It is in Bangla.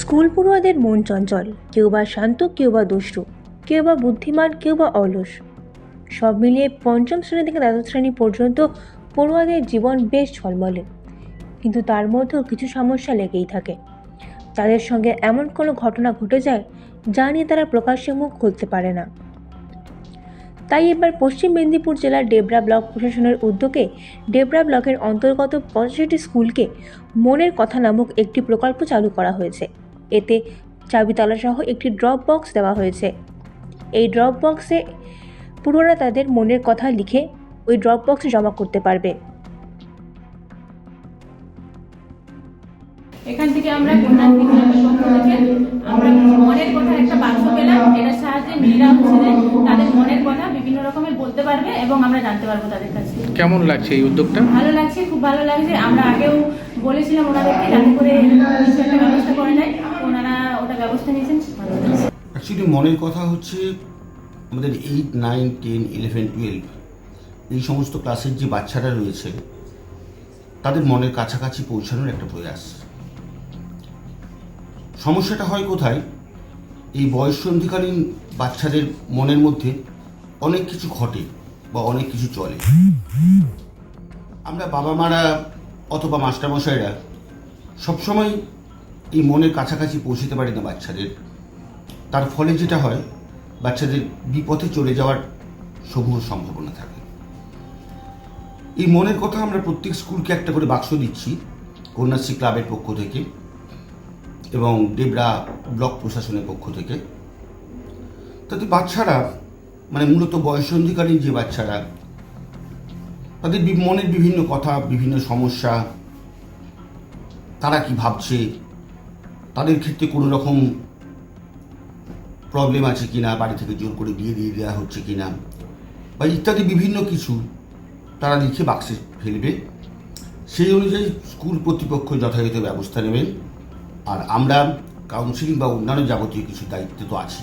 স্কুল পড়ুয়াদের মন চঞ্চল, কেউ বা শান্ত, কেউ বা দুষ্টু, কেউ বা বুদ্ধিমান, কেউ বা অলস। সব মিলিয়ে পঞ্চম শ্রেণি থেকে দ্বাদশ শ্রেণি পর্যন্ত পড়ুয়াদের জীবন বেশ ঝলমলে। কিন্তু তার মধ্যেও কিছু সমস্যা লেগেই থাকে। তাদের সঙ্গে এমন কোনো ঘটনা ঘটে যায় যা নিয়ে তারা প্রকাশ্যে মুখ খুলতে পারে না। তাই এবার পশ্চিম মেদিনীপুর জেলার ডেবরা ব্লক প্রশাসনের উদ্যোগে ডেবরা ব্লকের অন্তর্গত পঁচাশিটি স্কুলকে মনের কথা নামক একটি প্রকল্প চালু করা হয়েছে। এতে চাবিতলা সহ একটি ড্রপ বক্স দেওয়া হয়েছে। এই ড্রপ বক্সে পুরোরা তাদের মনের কথা লিখে ওই ড্রপ বক্সে জমা করতে পারবে। এখান থেকে আমরা কন্যা আমরা মনের কথা একটা বাক্স পেলাম যেটার সাহায্যে মেয়েরা হচ্ছে যে তাদের মনের কথা বিভিন্ন রকমের বলতে পারবে এবং আমরা জানতে পারব তাদের কাছে কেমন লাগছে এই উদ্যোগটা? ভালো লাগছে খুব ভালো লাগছে। আমরা আগেও বলেছিলাম ওনাদেরকে যাতে করে কিছু একটা ব্যবস্থা করে দেয় ওনারা ওটা ব্যবস্থা নিয়েছেন অ্যাকচুয়ালি মনের কথা হচ্ছে আমাদের eight nine ten eleven twelve এই সমস্ত ক্লাসের যে বাচ্চারা রয়েছে তাদের মনের কাছাকাছি পৌঁছানোর একটা প্রয়াস। সমস্যাটা হয় কোথায়? এই বয়ঃসন্ধিকালীন বাচ্চাদের মনের মধ্যে অনেক কিছু ঘটে বা অনেক কিছু চলে। আমরা বাবা মারা অথবা মাস্টারমশাইরা সবসময় এই মনের কাছাকাছি পৌঁছতে পারি না বাচ্চাদের। তার ফলে যেটা হয়, বাচ্চাদের বিপথে চলে যাওয়ার সমূহ সম্ভাবনা থাকে। এই মনের কথা আমরা প্রত্যেক স্কুলকে একটা করে বাক্স দিচ্ছি, কন্যাশ্রী ক্লাবের পক্ষ থেকে এবং ডেবরা ব্লক প্রশাসনের পক্ষ থেকে। তাতে বাচ্চারা মানে মূলত বয়সন্ধিকালীন যে বাচ্চারা, তাদের মনের বিভিন্ন কথা, বিভিন্ন সমস্যা, তারা কি ভাবছে, তাদের ক্ষেত্রে কোনো রকম প্রবলেম আছে কি না বাড়ি থেকে জোর করে বিয়ে দিয়ে দেওয়া হচ্ছে কি না বা ইত্যাদি বিভিন্ন কিছু তারা লিখে বাক্সে ফেলবে। সেই অনুযায়ী স্কুল কর্তৃপক্ষ যথাযথ ব্যবস্থা নেবেন আর আমরা কাউন্সিলিং বা অন্যান্য যাবতীয় কিছু দায়িত্ব তো আছি